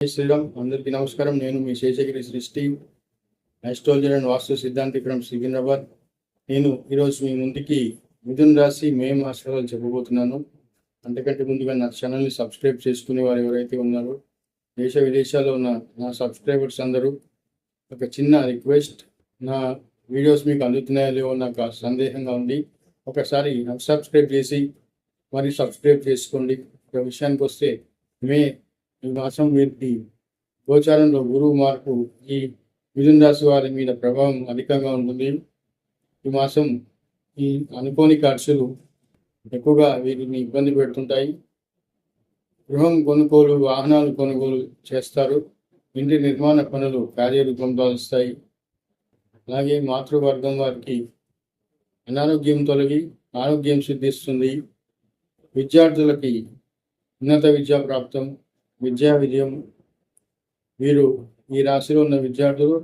శ్రీరామ్ అందరికీ నమస్కారం. నేను మీ శేషగిరి సృష్టి ఆస్ట్రాలజర్ అండ్ వాస్తు సిద్ధాంతి ఫ్రమ్ సికింద్రాబాద్. నేను ఈరోజు మీ ముందుకి మిథున్ రాశి మే మాసాలు చెప్పబోతున్నాను. అంతకంటే ముందుగా నా ఛానల్ని సబ్స్క్రైబ్ చేసుకునే వారు ఎవరైతే ఉన్నారో దేశ విదేశాల్లో ఉన్న నా సబ్స్క్రైబర్స్ అందరూ ఒక చిన్న రిక్వెస్ట్ నా వీడియోస్ మీకు అందుతున్నాయో లేవో నాకు సందేహంగా ఉంది. ఒకసారి సబ్స్క్రైబ్ చేసి మరి సబ్స్క్రైబ్ చేసుకోండి. ఒక విషయానికి వస్తే మే ఈ మాసం వీరికి గోచారంలో గురువు మార్పు ఈ మిథున రాశి వారి మీద ప్రభావం అధికంగా ఉంటుంది. ఈ మాసం ఈ అనుకోని ఖర్చులు ఎక్కువగా వీరిని ఇబ్బంది పెడుతుంటాయి. గృహం కొనుగోలు వాహనాలు కొనుగోలు చేస్తారు. ఇంటి నిర్మాణ పనులు కార్యరూపం దాల్స్తాయి అలాగే మాతృవర్గం వారికి అనారోగ్యం తొలగి ఆరోగ్యం సిద్ధిస్తుంది. విద్యార్థులకి ఉన్నత విద్యా ప్రాప్తం విద్యా విజయం. వీరు ఈ రాశిలో ఉన్న విద్యార్థులు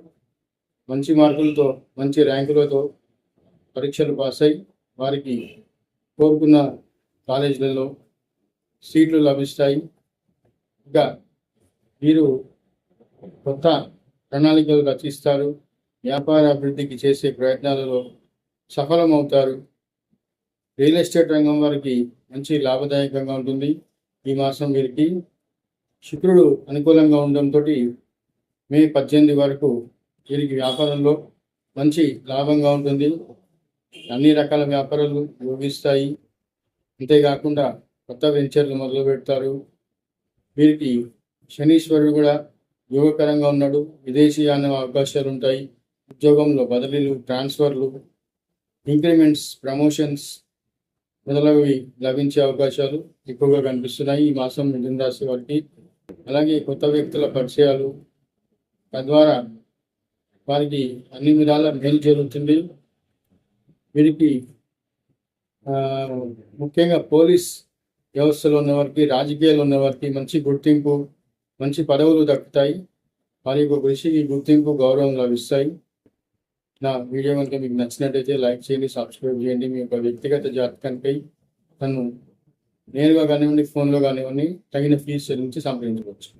మంచి మార్కులతో మంచి ర్యాంకులతో పరీక్షలు పాస్ అయి వారికి కోరుకున్న కాలేజీలలో సీట్లు లభిస్తాయి. ఇంకా వీరు కొత్త ప్రణాళికలు రచిస్తారు. వ్యాపార అభివృద్ధికి చేసే ప్రయత్నాలలో సఫలమవుతారు. రియల్ ఎస్టేట్ రంగం వారికి మంచి లాభదాయకంగా ఉంటుంది. ఈ మాసం వీరికి శుక్రుడు అనుకూలంగా ఉండడంతో మే పద్దెనిమిది వరకు వీరికి వ్యాపారంలో మంచి లాభంగా ఉంటుంది. అన్ని రకాల వ్యాపారాలు యోగిస్తాయి అంతేకాకుండా కొత్త వెంచర్లు మొదలు పెడతారు. వీరికి శనీశ్వరుడు కూడా యోగకరంగా ఉన్నాడు. విదేశీయాన అవకాశాలు ఉంటాయి. ఉద్యోగంలో బదిలీలు ట్రాన్స్ఫర్లు ఇంక్రిమెంట్స్ ప్రమోషన్స్ మొదలవి లభించే అవకాశాలు ఎక్కువగా కనిపిస్తున్నాయి. ఈ మాసం మిథున రాశి వారికి అలాగే కొత్త వ్యక్తుల పరిచయాలు తద్వారా వారికి అన్ని విధాల మేలు జరుగుతుంది. వీరికి ముఖ్యంగా పోలీస్ వ్యవస్థలో ఉన్న వారికి ఉన్నవారికి ఉన్న వారికి మంచి గుర్తింపు మంచి పదవులు దక్కుతాయి. వారి యొక్క కృషికి గుర్తింపు గౌరవం లభిస్తాయి. నా వీడియో కనుక మీకు నచ్చినట్టయితే లైక్ చేయండి సబ్స్క్రైబ్ చేయండి. మీ యొక్క వ్యక్తిగత జాతకంపై నన్ను నేరుగా కానివ్వండి ఫోన్లో కానివ్వండి తగిన ఫీజు చెల్లించి సంప్రదించవచ్చు